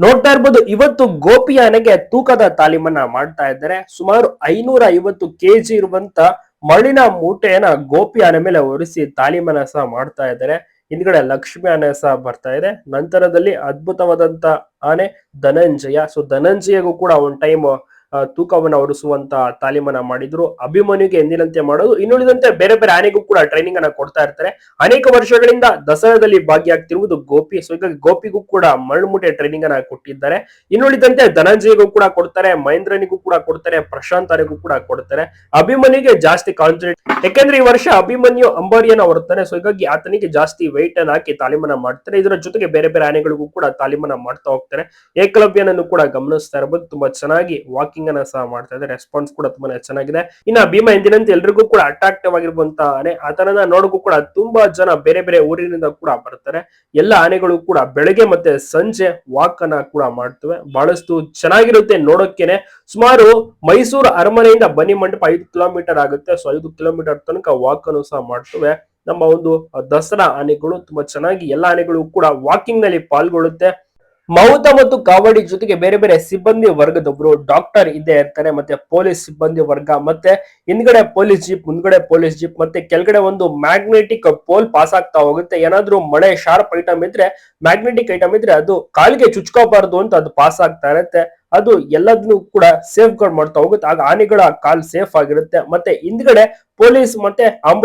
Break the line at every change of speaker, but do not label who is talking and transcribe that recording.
ನೋಡ್ತಾ ಇರ್ಬೋದು, ಇವತ್ತು ಗೋಪಿಯಾನೆಗೆ ತೂಕದ ತಾಲೀಮನ್ನ ಮಾಡ್ತಾ ಇದ್ದಾರೆ. ಸುಮಾರು ಐನೂರ ಐವತ್ತು ಕೆಜಿ ಇರುವಂತ ಮರಳಿನ ಮೂಟೆಯನ್ನ ಗೋಪಿಯಾನೆ ಮೇಲೆ ಒರೆಸಿ ತಾಲೀಮನ್ನ ಸಹ ಮಾಡ್ತಾ ಇದ್ದಾರೆ. ಹಿಂದ್ಗಡೆ ಲಕ್ಷ್ಮಿ ಆನೆ ಸಹ ಬರ್ತಾ ಇದೆ. ನಂತರದಲ್ಲಿ ಅದ್ಭುತವಾದಂತ ಆನೆ ಧನಂಜಯ. ಸೊ ಧನಂಜಯಗೂ ಕೂಡ ಒಂದ್ ಟೈಮ್ ತೂಕವನ್ನ ಹೊರಿಸುವಂತ ತಾಲೀಮನ್ನ ಮಾಡಿದ್ರು. ಅಭಿಮನ್ಯುಗೆ ಎಂದಿನಂತೆ ಮಾಡೋದು, ಇನ್ನುಳಿದಂತೆ ಬೇರೆ ಬೇರೆ ಆನೆಗೂ ಕೂಡ ಟ್ರೈನಿಂಗ್ ಅನ್ನ ಕೊಡ್ತಾ ಇರ್ತಾರೆ. ಅನೇಕ ವರ್ಷಗಳಿಂದ ದಸರಾದಲ್ಲಿ ಭಾಗಿಯಾಗ್ತಿರುವುದು ಗೋಪಿ ಸೊ ಹೀಗಾಗಿ ಗೋಪಿಗೂ ಕೂಡ ಮರಳುಮುಟೆ ಟ್ರೈನಿಂಗ್ ಅನ್ನ ಕೊಟ್ಟಿದ್ದಾರೆ. ಇನ್ನುಳಿದಂತೆ ಧನಂಜಯಗೂ ಕೂಡ ಕೊಡ್ತಾರೆ, ಮಹೇಂದ್ರನಿಗೂ ಕೂಡ ಕೊಡ್ತಾರೆ, ಪ್ರಶಾಂತ್ ಅವರಿಗೂ ಕೂಡ ಕೊಡ್ತಾರೆ. ಅಭಿಮನ್ಯುಗೆ ಜಾಸ್ತಿ ಕಾನ್ಸಂಟ್ರೇಟ್ ಯಾಕೆಂದ್ರೆ ಈ ವರ್ಷ ಅಭಿಮನ್ಯು ಅಂಬಾರಿಯನ್ನ ಹೊರತಾರೆ ಸೊ ಹೀಗಾಗಿ ಆತನಿಗೆ ಜಾಸ್ತಿ ವೈಟ್ ಅನ್ನ ಹಾಕಿ ತಾಲೀಮನ್ನ ಮಾಡ್ತಾರೆ. ಇದರ ಜೊತೆಗೆ ಬೇರೆ ಬೇರೆ ಆನೆಗಳಿಗೂ ಕೂಡ ತಾಲೀಮನ್ನ ಮಾಡ್ತಾ ಹೋಗ್ತಾರೆ. ಏಕಲವ್ಯನನ್ನು ಕೂಡ ಗಮನಿಸ್ತಾ ಇರಬಹುದು ತುಂಬಾ ಚೆನ್ನಾಗಿ ವಾಕಿಂಗ್ ಅನ್ನ ಸಹ ಮಾಡ್ತಾ ಇದೆ ರೆಸ್ಪಾನ್ಸ್ ಕೂಡ ತುಂಬಾನೇ ಚೆನ್ನಾಗಿದೆ. ಇನ್ನ ಭೀಮಾ ಎಂದಿನಂತೆ ಎಲ್ರಿಗೂ ಕೂಡ ಅಟ್ರಾಕ್ಟಿವ್ ಆಗಿರುವಂತಹ ಆನೆ ಆತನನ್ನ ನೋಡಕ್ಕೂ ಕೂಡ ತುಂಬಾ ಜನ ಬೇರೆ ಬೇರೆ ಊರಿನಿಂದ ಕೂಡ ಬರ್ತಾರೆ. ಎಲ್ಲ ಆನೆಗಳು ಕೂಡ ಬೆಳಗ್ಗೆ ಮತ್ತೆ ಸಂಜೆ ವಾಕ್ ಅನ್ನ ಕೂಡ ಮಾಡ್ತವೆ. ಬಹಳಷ್ಟು ಚೆನ್ನಾಗಿರುತ್ತೆ ನೋಡೋಕೆನೆ ಸುಮಾರು ಮೈಸೂರು ಅರಮನೆಯಿಂದ ಬನ್ನಿ ಮಂಟಪ ಐದು ಕಿಲೋಮೀಟರ್ ಆಗುತ್ತೆ. ಸೊ ಐದು ಕಿಲೋಮೀಟರ್ ತನಕ ವಾಕ್ ಅನ್ನು ಸಹ ಮಾಡ್ತವೆ. ನಮ್ಮ ಒಂದು ದಸರಾ ಆನೆಗಳು ತುಂಬಾ ಚೆನ್ನಾಗಿ ಎಲ್ಲ ಆನೆಗಳು ಕೂಡ ವಾಕಿಂಗ್ನಲ್ಲಿ ಪಾಲ್ಗೊಳ್ಳುತ್ತೆ. ಮೌತ ಮತ್ತು ಕಾವಡಿ ಜೊತೆಗೆ ಬೇರೆ ಬೇರೆ ಸಿಬ್ಬಂದಿ ವರ್ಗದೊಬ್ರು ಡಾಕ್ಟರ್ ಇದ್ದೇ ಇರ್ತಾರೆ ಮತ್ತೆ ಪೊಲೀಸ್ ಸಿಬ್ಬಂದಿ ವರ್ಗ, ಮತ್ತೆ ಹಿಂದ್ಗಡೆ ಪೊಲೀಸ್ ಜೀಪ್ ಮುಂದ್ಗಡೆ ಪೊಲೀಸ್ ಜೀಪ್ ಮತ್ತೆ ಕೆಳಗಡೆ ಒಂದು ಮ್ಯಾಗ್ನೆಟಿಕ್ ಪೋಲ್ ಪಾಸ್ ಆಗ್ತಾ ಹೋಗುತ್ತೆ. ಏನಾದ್ರೂ ಮಳೆ ಶಾರ್ಪ್ ಐಟಮ್ ಇದ್ರೆ ಮ್ಯಾಗ್ನೆಟಿಕ್ ಐಟಮ್ ಇದ್ರೆ ಅದು ಕಾಲಿಗೆ ಚುಚ್ಕೋಬಾರ್ದು ಅಂತ ಅದು ಪಾಸ್ ಆಗ್ತಾ ಇರುತ್ತೆ. ಅದು ಎಲ್ಲದನ್ನು ಕೂಡ ಸೇಫ್ ಗಾರ್ಡ್ ಮಾಡ್ತಾ ಹೋಗುತ್ತೆ. ಆಗ ಆನೆಗಳ ಕಾಲ್ ಸೇಫ್ ಆಗಿರುತ್ತೆ. ಮತ್ತೆ ಹಿಂದ್ಗಡೆ ಪೊಲೀಸ್ ಮತ್ತೆ ಆಂಬುಲೆನ್ಸ್